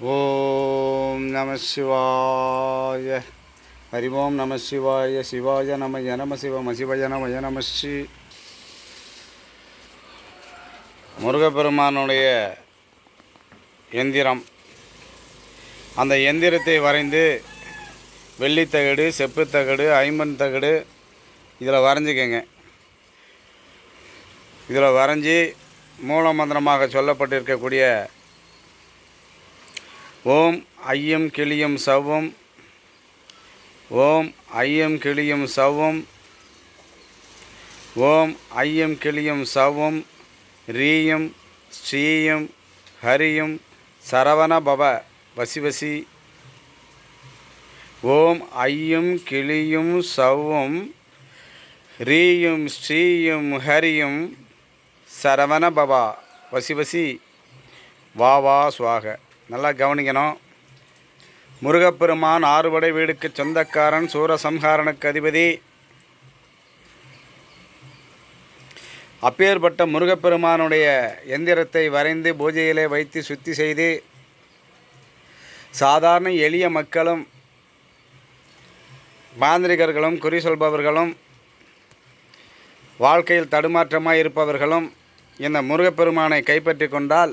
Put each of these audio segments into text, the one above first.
ஓம் நம சிவாய. ஹரி ஓம் நம சிவாய. சிவாய நம நம சிவம சிவய நம நம முருகப்பெருமானுடைய எந்திரம். அந்த எந்திரத்தை வரைந்து வெள்ளித்தகடு செப்புத்தகடு ஐம்பன் தகடு இதில் வரைஞ்சிக்கங்க. இதில் வரைஞ்சி மூலமந்திரமாக சொல்லப்பட்டிருக்கக்கூடிய ஓம் ஐயம் கிளியும் சவ்வும் ஓம் ஐயம் கிளியும் சவ்வும் ஓம் ஐயம் கிளியும் சவ்வும் ரீயம் ஸ்ரீயம் ஹரியும் சரவண பவ வசிவசி ஓம் ஐயும் கிளியும் சவ்வும் ரீயும் ஸ்ரீயும் ஹரியும் சரவண பவா வசிவசி வா வா சுவாக. நல்லா கவனிக்கணும். முருகப்பெருமான் ஆறுபடை வீடுக்கு சொந்தக்காரன் சூரசம்ஹாரனுக்கு அதிபதி. அப்பேற்பட்ட முருகப்பெருமானுடைய எந்திரத்தை வரைந்து பூஜையிலே வைத்து சுத்தி செய்து சாதாரண எளிய மக்களும் மாந்திரிகர்களும் குறி சொல்பவர்களும் வாழ்க்கையில் தடுமாற்றமாக இருப்பவர்களும் இந்த முருகப்பெருமானை கைப்பற்றி கொண்டால்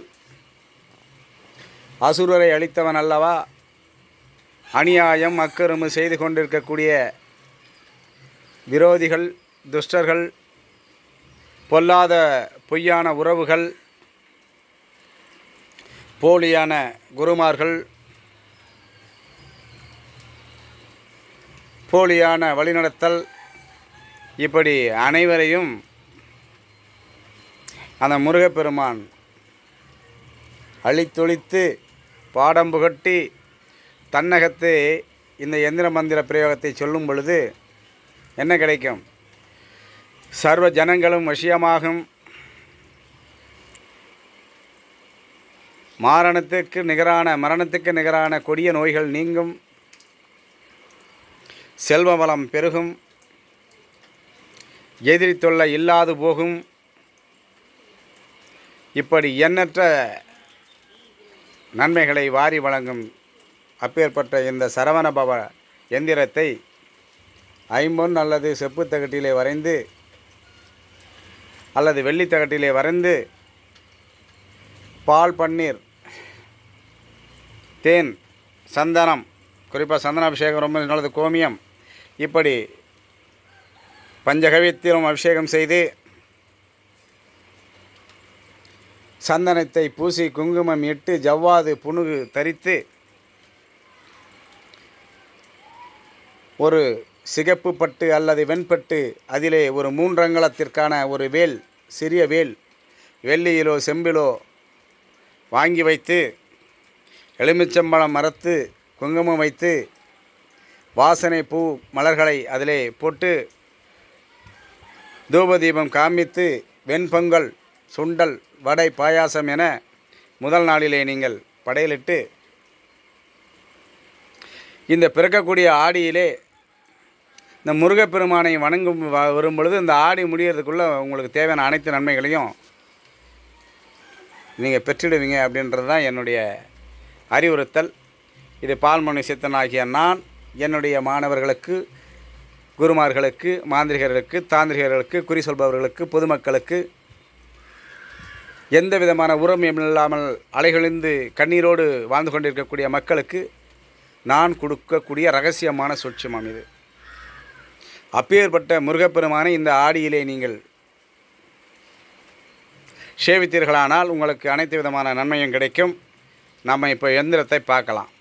அசுரரை அழித்தவன் அல்லவா? அநியாயம் அக்கருமு செய்து கொண்டிருக்கக்கூடிய விரோதிகள் துஷ்டர்கள் பொல்லாத பொய்யான உறவுகள் போலியான குருமார்கள் போலியான வழிநடத்தல் இப்படி அனைவரையும் அந்த முருகப்பெருமான் அழித்தொழித்து பாடம் புகட்டி தன்னகத்து இந்த எந்திர மந்திர பிரயோகத்தை சொல்லும் பொழுது என்ன கிடைக்கும்? சர்வ ஜனங்களும் விஷயமாகும். மாரணத்துக்கு நிகரான மரணத்துக்கு நிகரான கொடிய நோய்கள் நீங்கும். செல்வ வளம் பெருகும். எதிரி தொல்லை இல்லாது போகும். இப்படி எண்ணற்ற நன்மைகளை வாரி வழங்கும் அப்பேற்பட்ட இந்த சரவணபவ எந்திரத்தை ஐம்பொன் அல்லது செப்பு தகட்டிலே வரைந்து அல்லது வெள்ளித்தகட்டிலே வரைந்து பால் பன்னீர் தேன் சந்தனம் குறிப்பாக சந்தன அபிஷேகம் ரொம்ப நல்லது கோமியம் இப்படி பஞ்சகவியத்திலும் அபிஷேகம் செய்து சந்தனத்தை பூசி குங்குமம் இட்டு ஜவ்வாது புணுகு தரித்து ஒரு சிகப்பு பட்டு அல்லது வெண்பட்டு அதிலே ஒரு மூன்றங்கலத்திற்கான ஒரு வேல் சிறிய வேல் வெள்ளியிலோ செம்பிலோ வாங்கி வைத்து எலுமிச்சம்பழம் மரத்து குங்குமம் வைத்து வாசனை பூ மலர்களை அதிலே போட்டு தூபதீபம் காமித்து வெண்பொங்கல் சுண்டல் வடை பாயாசம் என முதல் நாளிலே நீங்கள் படையலிட்டு இந்த பிறக்கக்கூடிய ஆடியிலே இந்த முருகப்பெருமானை வணங்கும் வ- வரும் பொழுது இந்த ஆடி முடியறதுக்குள்ளே உங்களுக்கு தேவையான அனைத்து நன்மைகளையும் நீங்கள் பெற்றிடுவீங்க அப்படின்றது தான் என்னுடைய அறிவுறுத்தல். இது பால்மணி சித்தன் ஆகிய நான் என்னுடைய மாணவர்களுக்கு குருமார்களுக்கு மாந்திரிகர்களுக்கு தாந்திரிகர்களுக்கு குறி சொல்பவர்களுக்கு பொதுமக்களுக்கு எந்த விதமான உரம் இல்லாமல் அலைகழிந்து கண்ணீரோடு வாழ்ந்து கொண்டிருக்கக்கூடிய மக்களுக்கு நான் கொடுக்கக்கூடிய ரகசியமான சூட்சமம் இது. அப்பேற்பட்ட முருகப்பெருமானை இந்த ஆடியிலே நீங்கள் சேவித்தீர்களானால் உங்களுக்கு அனைத்து விதமான நன்மையும் கிடைக்கும். நம்ம இப்போ எந்திரத்தை பார்க்கலாம்.